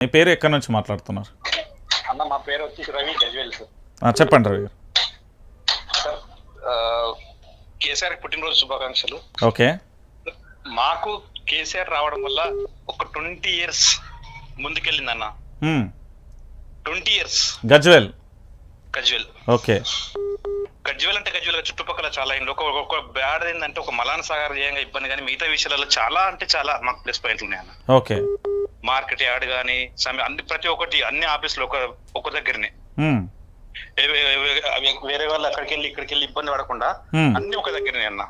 మీ పేరు ఎక్కడి నుంచి మాట్లాడుతున్నారు? అన్న మా పేరు వచ్చేసి రవి గజ్వేల్ సార్. చెప్పండి రవి. గారు సార్ కేసీఆర్ పుట్టినరోజు శుభాకాంక్షలు. ఓకే. మాకు కేసీఆర్ రావడం వల్ల ఒక ట్వంటీ ఇయర్స్ ముందుకెళ్ళిందన్న. మ్మ్. Twenty years. Gajwel. Gajwel. Okay. Gajwel అంటే గజ్వేల్ చుట్టుపక్కల చాలా అయింది ఒక ఒక బ్యాడ్ ఏంటంటే ఒక మలాన్ సాగర్ చేయంగా ఇబ్బంది కానీ మిగతా విషయాలలో చాలా అంటే చాలా మాకు ప్లస్ పాయింట్లు ఉన్నాయి అన్న ఓకే. మార్కెట్ యార్డ్ కానీ సమయం అన్ని ప్రతి ఒక్కటి అన్ని ఆఫీసులు ఒక ఒక దగ్గరనే. వేరే వాళ్ళు అక్కడికి వెళ్ళి ఇక్కడికి వెళ్ళి ఇబ్బంది పడకుండా. అన్ని ఒక దగ్గరనే అన్న.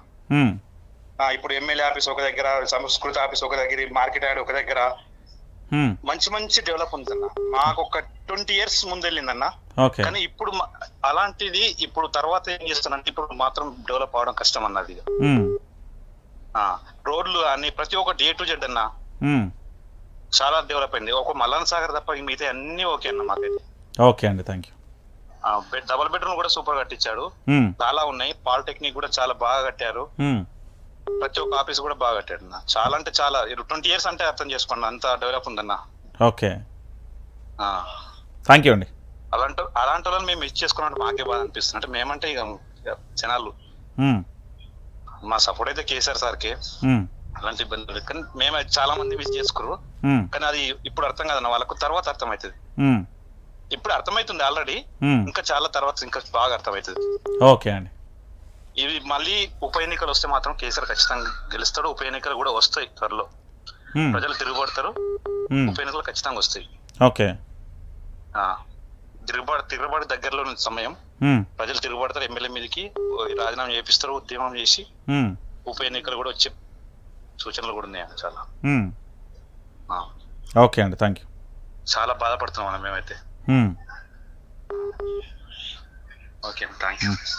ఇప్పుడు ఎమ్మెల్యే ఆఫీస్ ఒక దగ్గర సంస్కృత ఆఫీస్ ఒక దగ్గర మార్కెట్ యార్డ్ ఒక దగ్గర. మంచి మంచి డెవలప్ ఉందన్న. మాకు ఒక ట్వంటీ ఇయర్స్ ముందు వెళ్ళిందన్న కానీ ఇప్పుడు అలాంటిది ఇప్పుడు తర్వాత ఏం చేస్తానంటే ఇప్పుడు మాత్రం డెవలప్ అవడం కష్టం అన్నది రోడ్లు అన్ని ప్రతి ఒక్కటి ఏ టు జెడ్ అన్న. చాలా డెవలప్ అయింది. ఒక మల్లన్ సాగర్ తప్ప మిగతా అన్ని ఓకే అన్న మాకైతే. ఓకే అండి థ్యాంక్ యూ. డబుల్ బెడ్రూమ్ కూడా సూపర్ కట్టించాడు. చాలా ఉన్నాయి. పాలిటెక్నిక్ కూడా చాలా బాగా కట్టారు. ప్రతి ఒక్క ఆఫీస్ కూడా బాగా కట్టాడు అన్న. చాలా అంటే చాలా. ట్వంటీ ఇయర్స్ అంటే అర్థం చేసుకోండి అంత డెవలప్ ఉందన్న. ఓకే. ఆ, థ్యాంక్ యూ అండి. అలాంటి అలాంటి వాళ్ళని మేము మిస్ చేసుకున్నట్టు మాకే బాధ అనిపిస్తుంది. అంటే మేమంటే ఇక జనాలు. మా సపోర్ట్ అయితే కేసీఆర్ సార్కే. అలాంటి ఇబ్బంది లేదు కానీ మేము చాలా మంది మిస్ చేసుకోరు. కానీ అది ఇప్పుడు అర్థం కాదన్న వాళ్ళకు తర్వాత అర్థమవుతుంది. ఇప్పుడు అర్థమవుతుంది ఆల్రెడీ. ఇంకా చాలా తర్వాత ఇంకా బాగా అర్థమవుతుంది ఓకే అండి ఇవి మళ్ళీ ఉప ఎన్నికలు వస్తే మాత్రం కేసీఆర్ ఖచ్చితంగా గెలుస్తాడు ఉప ఎన్నికలు కూడా వస్తాయి త్వరలో. ప్రజలు తిరుగుబడతారు. ఉప ఎన్నికలు ఖచ్చితంగా వస్తాయి ఓకే ఆ, తిరుగుబాటు తిరుగుబాటు దగ్గరలో ఉన్న సమయం. ప్రజలు తిరుగుబడతారు ఎమ్మెల్యే మీదకి రాజీనామా చేపిస్తారు ఉద్యమం చేసి. ఉప ఎన్నికలు కూడా వచ్చే సూచనలు కూడా ఉన్నాయి చాలా. ఓకే అండి థ్యాంక్ యూ చాలా బాధపడుతున్నాం మేమైతే. మ్మ్. Okay thank you